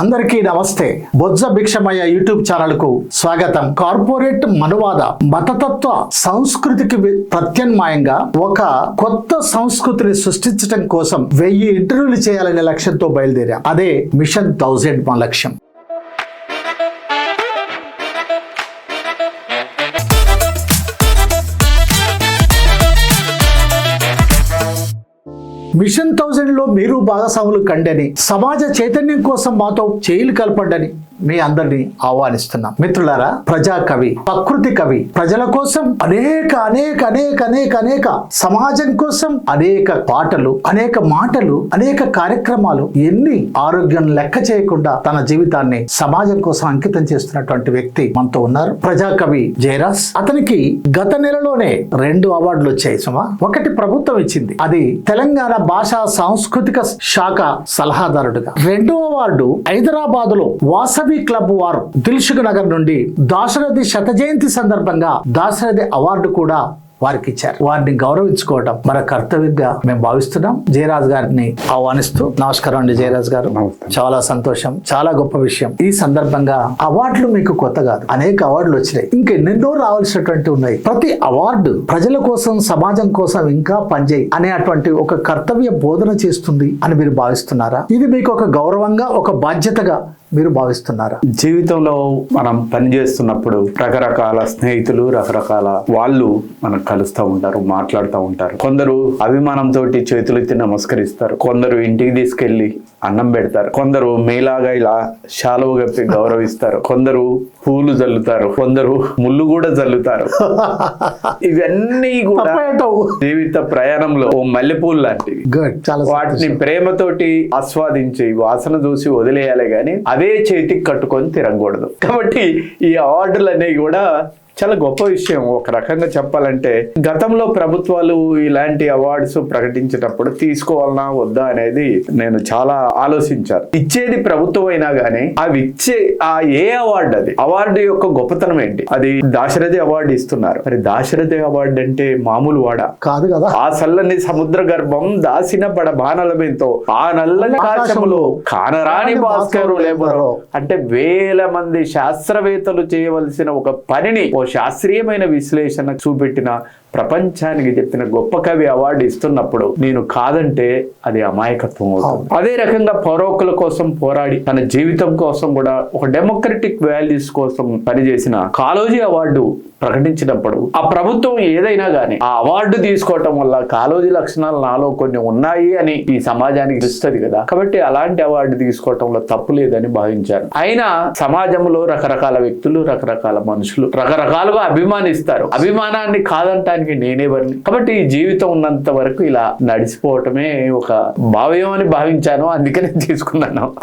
అందరికీ నమస్తే. బొజ్జ భిక్షమయ్య యూట్యూబ్ ఛానల్కు స్వాగతం. కార్పొరేట్ మనువాద మతతత్వ సంస్కృతికి ప్రత్యామ్నాయంగా ఒక కొత్త సంస్కృతిని సృష్టించడం కోసం వెయ్యి ఇంటర్వ్యూలు చేయాలనే లక్ష్యంతో బయలుదేరాం. అదే మిషన్ థౌజండ్ మా లక్ష్యం. మిషన్ థౌజండ్లో మీరు భాగస్వాములు కండని సమాజ చైతన్యం కోసం మాతో చేయిలు కలపండని. మీ అందరినీ ఆహ్వానిస్తున్నాం. మిత్రులారా ప్రజా కవి ప్రకృతి కవి ప్రజల కోసం అనేక అనేక అనేక అనేక అనేక సమాజం కోసం అనేక పాటలు అనేక మాటలు అనేక కార్యక్రమాలు ఎన్ని ఆరోగ్యం లెక్క చేయకుండా తన జీవితాన్ని సమాజం కోసం అంకితం చేస్తున్నటువంటి వ్యక్తి మనతో ఉన్నారు. ప్రజా కవి జయరాజ్. అతనికి గత నెలలోనే రెండు అవార్డులు వచ్చాయి సుమా. ఒకటి ప్రభుత్వం ఇచ్చింది. అది తెలంగాణ భాషా సాంస్కృతిక శాఖ సలహాదారుడుగా. రెండో అవార్డు హైదరాబాద్లో వాసవి క్లబ్ వారు దిల్సుఖ్ నగర్ నుండి దాశరథి శత జయంతి సందర్భంగా దాశరథి అవార్డు కూడా వారికి ఇచ్చారు వారిని గౌరవించుకోవడం మన కర్తవ్యంగా మేము భావిస్తున్నాం. జయరాజ్ గారిని ఆహ్వానిస్తూ నమస్కారం అండి జయరాజ్ గారు. చాలా సంతోషం చాలా గొప్ప విషయం. ఈ సందర్భంగా అవార్డులు మీకు కొత్త కాదు. అనేక అవార్డులు వచ్చినాయి. ఇంకా ఎన్నెన్నో రావాల్సినటువంటి ఉన్నాయి. ప్రతి అవార్డు ప్రజల కోసం సమాజం కోసం ఇంకా పనిచేయి అనేటువంటి ఒక కర్తవ్య బోధన చేస్తుంది అని మీరు భావిస్తున్నారా? ఇది మీకు ఒక గౌరవంగా ఒక బాధ్యతగా మీరు భావిస్తున్నారా? జీవితంలో మనం పనిచేస్తున్నప్పుడు రకరకాల స్నేహితులు రకరకాల వాళ్ళు మనకు కలుస్తూ ఉంటారు మాట్లాడుతూ ఉంటారు. కొందరు అభిమానంతో చేతులెత్తి నమస్కరిస్తారు. కొందరు ఇంటికి తీసుకెళ్ళి అన్నం పెడతారు. కొందరు మీలాగా ఇలా శాలువ కప్పి గౌరవిస్తారు. కొందరు పూలు జల్లుతారు. కొందరు ముళ్ళు కూడా జల్లుతారు. ఇవన్నీ కూడా? జీవిత ప్రయాణంలో ఓ మల్లెపూలు లాంటివి. వాటిని. ప్రేమతోటి ఆస్వాదించి వాసన చూసి వదిలేయాలి గాని అవే చేతికి కట్టుకొని తిరగకూడదు. కాబట్టి ఈ అవార్డులు అనేవి కూడా చాలా గొప్ప విషయం. ఒక రకంగా చెప్పాలంటే గతంలో ప్రభుత్వాలు ఇలాంటి అవార్డ్స్ ప్రకటించేటప్పుడు తీసుకోవాలనా వద్దా అనేది నేను చాలా ఆలోచించాను. ఇచ్చేది ప్రభుత్వం అయినా గానీ అవి ఇచ్చే ఆ ఏ అవార్డు అది? అవార్డు యొక్క గొప్పతనం ఏంటి? అది దాశరథి అవార్డు ఇస్తున్నారు. మరి దాశరథి అవార్డు అంటే మామూలు వాడా? కాదు కదా. ఆ చల్లని సముద్ర గర్భం దాసిన పడ బాణలమేంతో ఆ నల్లని ఆకాశములో కానరాని భాస్కరు లేబరో అంటే వేల మంది శాస్త్రవేత్తలు చేయవలసిన ఒక పనిని ఓ శాస్త్రీయమైన విశ్లేషణ చూపెట్టిన ప్రపంచానికి చెప్పిన గొప్ప కవి అవార్డు ఇస్తున్నప్పుడు నేను కాదంటే అది అమాయకత్వం అవుతుంది. అదే రకంగా పౌరకుల కోసం పోరాడి తన జీవితం కోసం కూడా ఒక డెమోక్రటిక్ వాల్యూస్ కోసం పనిచేసిన కాలోజీ అవార్డు ప్రకటించినప్పుడు ఆ ప్రభుత్వం ఏదైనా గానీ ఆ అవార్డు తీసుకోవటం వల్ల కాలోజీ లక్షణాలు నాలో కొన్ని ఉన్నాయి అని ఈ సమాజానికి తెలుస్తుంది కదా. కాబట్టి అలాంటి అవార్డు తీసుకోవటంలో తప్పు లేదని భావించాను అయినా సమాజంలో రకరకాల వ్యక్తులు రకరకాల మనుషులు రకరకాలుగా అభిమానిస్తారు. అభిమానాన్ని కాదంటానికి నేనేవరిని కాబట్టి జీవితం ఉన్నంత వరకు ఇలా నడిచిపోవటమే ఒక భావ్యం అని భావించాను. అందుకనే తీసుకున్నాను.